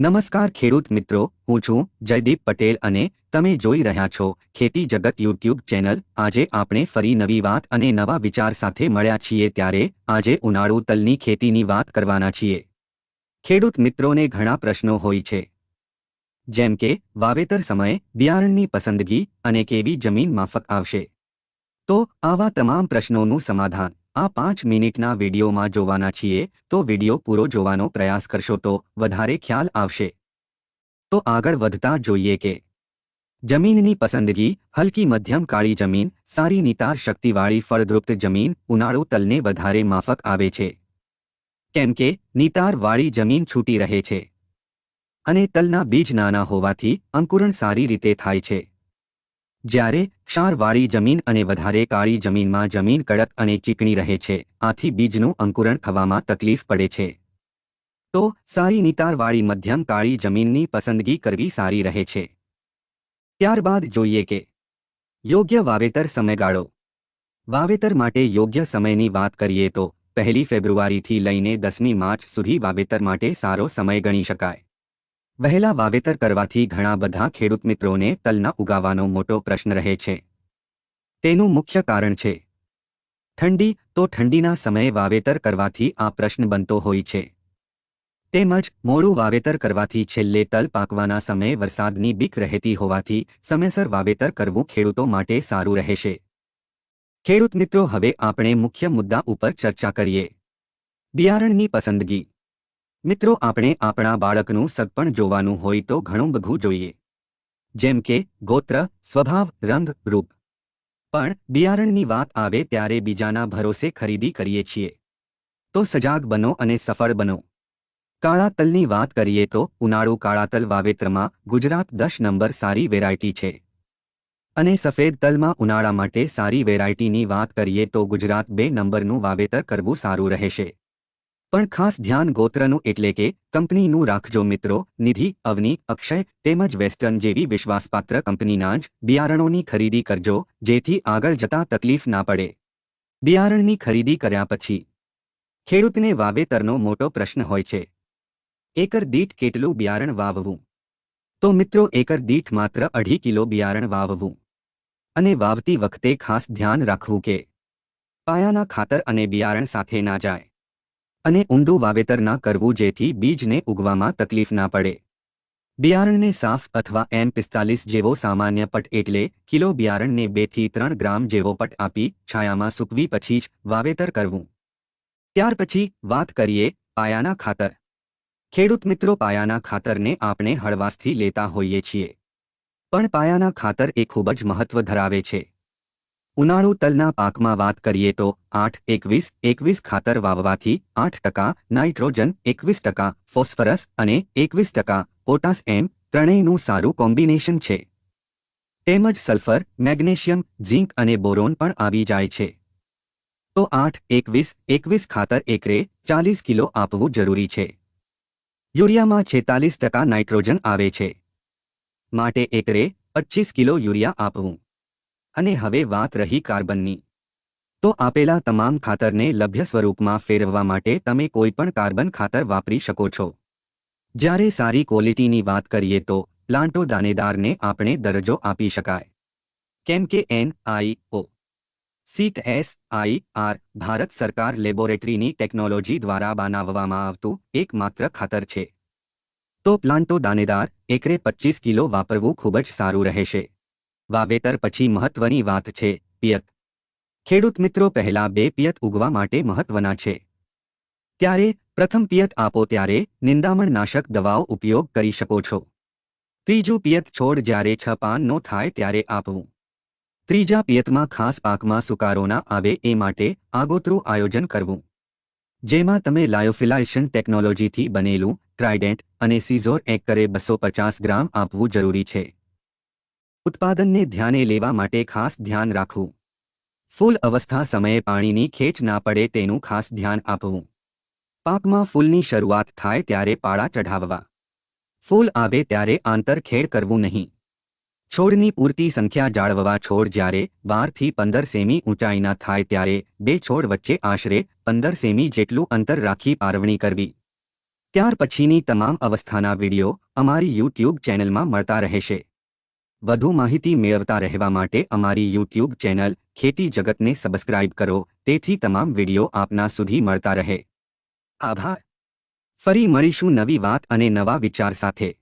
નમસ્કાર ખેડૂત મિત્રો, હું છું જયદીપ પટેલ અને તમે જોઈ રહ્યા છો ખેતી જગત યુટ્યુબ ચેનલ. આજે આપણે ફરી નવી વાત અને નવા વિચાર સાથે મળ્યા છીએ ત્યારે આજે ઉનાળુ તલની ખેતીની વાત કરવાના છીએ. ખેડૂત મિત્રોને ઘણા પ્રશ્નો હોય છે. જેમ કે, વાવેતર સમયે બિયારણની પસંદગી અને કેવી જમીન માફક આવશે? તો આવા તમામ પ્રશ્નોનું સમાધાન આ પાંચ મિનિટના વિડીયોમાં જોવાના છીએ, તો વીડિયો પૂરો જોવાનો પ્રયાસ કરશો તો વધારે ખ્યાલ આવશે. તો આગળ વધતા જોઈએ કે જમીનની પસંદગી, હલકી મધ્યમ કાળી જમીન, સારી નિતાર શક્તિવાળી ફળદ્રુપ્ત જમીન, ઉનાળુ તલને વધારે માફક આવે છે. કેમ કે, નિતારવાળી જમીન છૂટી રહે છે. અને તલના બીજ નાના હોવાથી અંકુરણ સારી રીતે થાય છે. જ્યારે ક્ષારવાળી જમીન અને વધારે કાળી જમીનમાં જમીન કડક અને ચીકણી રહે છે, આથી બીજનું અંકુરણ થવામાં તકલીફ પડે છે. તો સારી નિતારવાળી મધ્યમ કાળી જમીનની પસંદગી કરવી સારી રહે છે. ત્યારબાદ જોઈએ કે યોગ્ય વાવેતર સમયગાળો. વાવેતર માટે યોગ્ય સમયની વાત કરીએ તો પહેલી ફેબ્રુઆરીથી લઈને દસમી માર્ચ સુધી વાવેતર માટે સારો સમય ગણી શકાય. વહેલા વાવેતર કરવાથી ઘણા બધા ખેડૂત મિત્રોને તલના ઉગાવાનો મોટો પ્રશ્ન રહે છે. તેનું મુખ્ય કારણ છે. ઠંડી, તો ઠંડીના સમયે વાવેતર કરવાથી આ પ્રશ્ન બનતો હોય છે. તેમજ, મોડું વાવેતર કરવાથી છેલ્લે તલ પાકવાના સમયે વરસાદની બીક રહેતી હોવાથી સમયસર વાવેતર કરવું ખેડૂતો માટે સારું રહેશે. ખેડૂત મિત્રો, હવે આપણે મુખ્ય મુદ્દા ઉપર ચર્ચા કરીએ. બિયારણની પસંદગી. મિત્રો, આપણે આપણા બાળકનું સગપણ જોવાનું હોય તો ઘણું બધું જોઈએ. જેમ કે, ગોત્ર, સ્વભાવ, રંગ, રૂપ. પણ બિયારણની વાત આવે ત્યારે બીજાના ભરોસે ખરીદી કરીએ છીએ. તો સજાગ બનો અને સફળ બનો. કાળા તલની વાત કરીએ તો ઉનાળુ કાળા તલ વાવેતરમાં ગુજરાત દસ નંબર સારી વેરાયટી છે. અને સફેદ તલમાં ઉનાળા માટે સારી વેરાયટીની વાત કરીએ તો ગુજરાત બે નંબરનું વાવેતર કરવું સારું રહેશે. પણ ખાસ ધ્યાન ગોત્રનું એટલે કે કંપનીનું રાખજો મિત્રો, નિધિ, અવની, અક્ષય, તેમજ વેસ્ટર્ન જેવી વિશ્વાસપાત્ર કંપનીના જ બિયારણોની ખરીદી કરજો, જેથી આગળ જતા તકલીફ ના પડે. બિયારણની ખરીદી કર્યા પછી, ખેડૂતને વાવેતરનો મોટો પ્રશ્ન હોય છે. એકર દીઠ કેટલું બિયારણ વાવવું? તો મિત્રો, એકર દીઠ માત્ર અઢી કિલો બિયારણ વાવવું. અને વાવતી વખતે ખાસ ધ્યાન રાખવું કે, પાયાના ખાતર અને બિયારણ સાથે ના જાય. અને ઊંડું વાવેતર ના કરવું જેથી બીજને ઉગવામાં તકલીફ ના પડે. બિયારણને સાફ અથવા એમ પિસ્તાલીસ જેવો સામાન્ય પટ એટલે કિલો બિયારણને બેથી ત્રણ ગ્રામ જેવો પટ આપી છાયામાં સૂકવી પછી જ વાવેતર કરવું. ત્યાર પછી વાત કરીએ પાયાના ખાતર. ખેડૂત મિત્રો, પાયાના ખાતરને આપણે હળવાશથી લેતા હોઈએ છીએ. પણ પાયાના ખાતર એ ખૂબ જ મહત્વ ધરાવે છે. ઉનાળુ તલના પાકમાં વાત કરીએ તો આઠ, એકવીસ એકવીસ ખાતર વાવવાથી આઠ ટકા, નાઇટ્રોજન, એકવીસ ટકા, ફોસ્ફરસ અને એકવીસ ટકા પોટાસ એમ ત્રણેયનું સારું કોમ્બિનેશન છે. તેમજ સલ્ફર, મેગ્નેશિયમ, ઝીંક અને બોરોન પણ આવી જાય છે. તો આઠ, એકવીસ એકવીસ ખાતર એકરે ચાલીસ કિલો આપવું જરૂરી છે. યુરિયામાં છેતાલીસ ટકા નાઇટ્રોજન આવે છે. માટે એકરે પચ્ચીસ કિલો યુરિયા આપવું. અને હવે વાત રહી કાર્બનની. તો આપેલા તમામ ખાતરને લભ્ય સ્વરૂપમાં ફેરવવા માટે તમે કોઈપણ કાર્બન ખાતર વાપરી શકો છો. જ્યારે સારી ક્વોલિટીની વાત કરીએ તો, પ્લાન્ટો દાનેદારને આપણે દરજ્જો આપી શકાય. કેમ કે N I O. C S I R Bharat સરકાર લેબોરેટરીની ટેકનોલોજી દ્વારા બનાવવામાં આવતું એકમાત્ર ખાતર છે. તો પ્લાન્ટો દાનેદાર એકરે પચીસ કિલો વાપરવું ખૂબ જ સારું રહેશે. વાવેતર પછી મહત્વની વાત છે, પિયત. ખેડૂત મિત્રો પહેલા બે પિયત ઉગવા માટે મહત્વના છે. ત્યારે, પ્રથમ પિયત આપો ત્યારે, નિંદામણનાશક દવાઓ ઉપયોગ કરી શકો છો. ત્રીજું પિયત છોડ જ્યારે છ પાનનો થાય ત્યારે આપવું. ત્રીજા પિયતમાં ખાસ પાકમાં સુકારોના આવે એ માટે આગોતરું આયોજન કરવું. જેમાં તમે લાયોફિલાઇશન ટેકનોલોજીથી બનેલું ટ્રાઇડેન્ટ અને સીઝોર એકરે બસો પચાસ ગ્રામ આપવું જરૂરી છે. ઉત્પાદનને ધ્યાને લેવા માટે ખાસ ધ્યાન રાખવું. ફૂલ અવસ્થા સમયે પાણીની ખેંચ ના પડે તેનું ખાસ ધ્યાન આપવું. પાકમાં ફૂલની શરૂઆત થાય ત્યારે પાળા ચઢાવવા. ફૂલ આવે ત્યારે આંતરખેડ કરવું નહીં. છોડની પૂરતી સંખ્યા જાળવવા છોડ જ્યારે બારથી પંદર સેમી ઊંચાઈના થાય ત્યારે બે છોડ વચ્ચે આશરે પંદર સેમી જેટલું અંતર રાખી પારવણી કરવી. ત્યાર પછીની તમામ અવસ્થાના વિડિયો અમારી યુટ્યુબ ચેનલમાં મળતા રહેશે. વધુ માહિતી મેળવતા રહેવા માટે અમારી યુટ્યુબ ચેનલ ખેતી જગતને સબસ્ક્રાઇબ કરો. તેથી તમામ વિડિયો આપના સુધી મળતા રહે. આભાર. ફરી મળીશું નવી વાત અને નવા વિચાર સાથે.